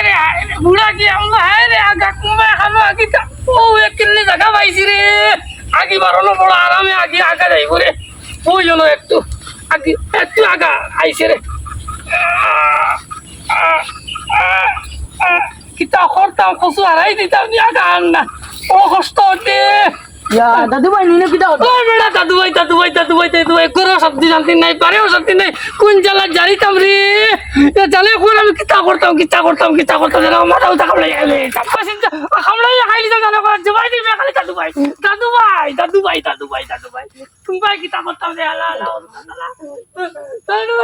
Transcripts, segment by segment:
হায় রে হায় রে বুড়া কি আমরা? হায় রে আগা কুমায় খানো আগি ও এক কিল্লি জায়গা পাইছি রে। আগি বারনো বড় আরামে আগি আগা যাইব রে। ওই জন্য একটু আগি একটু আগা আইছে রে। আহ, আহ, আহ, আহ, কিতা করতাম কচু হারাই দিতাম নি আগা আন না। ও কষ্ট নিনে কিটা হতো বেড়া শান্তি নাই পারেও নাই। কোন জ্বালা জানিতাম রে জালে কিতা করতাম কিতা করতাম কিতা করতাম জানো মাথা উঠা কামড়াই গেলে কামড়াই খাইলি তো জানো করে জবাই দিবে খালি দাদু ভাই দাদু ভাই দাদু ভাই দাদু ভাই দাদু ভাই তুমি ভাই কিতা করতাম রে আল্লাহ দাদু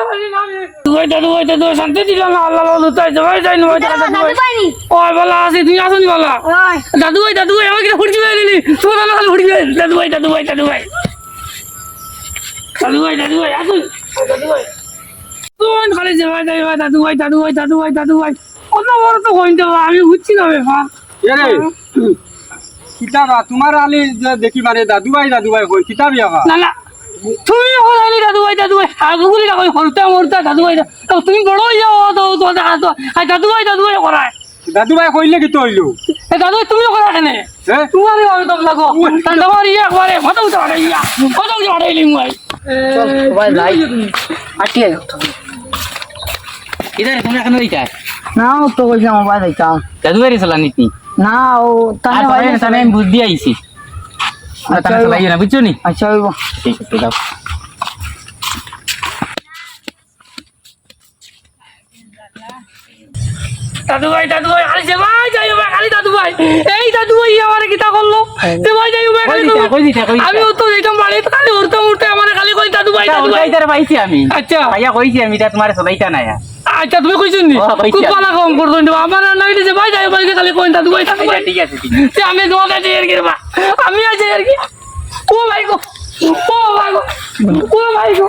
ভাই দাদু ভাই দাদু শান্তি দিলাম আল্লাহ জবাই যাই না? দাদু ভাই ওই বলা আছে তুই আসুনি বলা? দাদু ভাই দাদু ভাই আমাকে ফুটকি ভাই দিলি তোমার ভাই দাদু ভাই দাদু ভাই দাদু ভাই দাদু ভাই দাদু ভাই আসুন দাদু ভাই কোন খালি যে ভাই দাদু ভাই দাদু ভাই দাদু ভাই দাদু ভাই দাদু ভাই কত বড় তো হইতে আমি বুঝছি না ব্যাপার এরে কিতাবা তোমার আলি যে দেখি মানে দাদু ভাই দাদু ভাই কই কিতাব ইয়াবা না না তুমি হলালি দাদু ভাই দাদু ভাই আগে বলি না কই হরতে মরতে দাদু ভাই তুমি বড় হয়ে যাও তো তো দাদু ভাই দাদু ভাই করায় দাদু ভাই কইলে কি তইলো এ দাদু তুমিও করা কেন হ্যাঁ তোমারই হবে তো লাগো তোমার ইয়ে একবারে মাথা উঠে ইয়া মাথা উঠে পারে লিম ভাই চল ভাই যাই আটিয়ে যাও ইধারে তোমরা এখানে দিতা না ও তো কইছে আমার ভাই যাইতাম জাদু বাড়ি চলা নীতি? না ও আর তানে ভাই তাহলে তাহলে আমি বুদ্ধি আইছি। আর তাহলে চলাই না বুঝছ নি? আচ্ছা হইব ঠিক আছে দাও দাদু ভাই দাদু ভাই খালি ভাই যাই ভাই খালি দাদু ভাই এই দাদু ভাই আমার কিতা করল? যে ভাই যাই ভাই খালি? আমি তো যেতাম বাড়িতে খালি উঠতে উঠতে আমার খালি কই দাদু ভাই দাদু ভাই পাইছি আমি। আচ্ছা। ভাইয়া কইছি আমি এটা তোমার চলাইতা না আচ্ছা তুমি কইছো নি? ও, কইছি খুব আমি। পালা কম করতো নি আমার না যে ভাই যাই ভাই খালি কই তা দুই থাকি ঠিক আছে ঠিক তে আমি দোয়া কাছে এর গিরবা আমি আছে এর কি ও ভাই গো ও ভাই গো ও ভাই গো।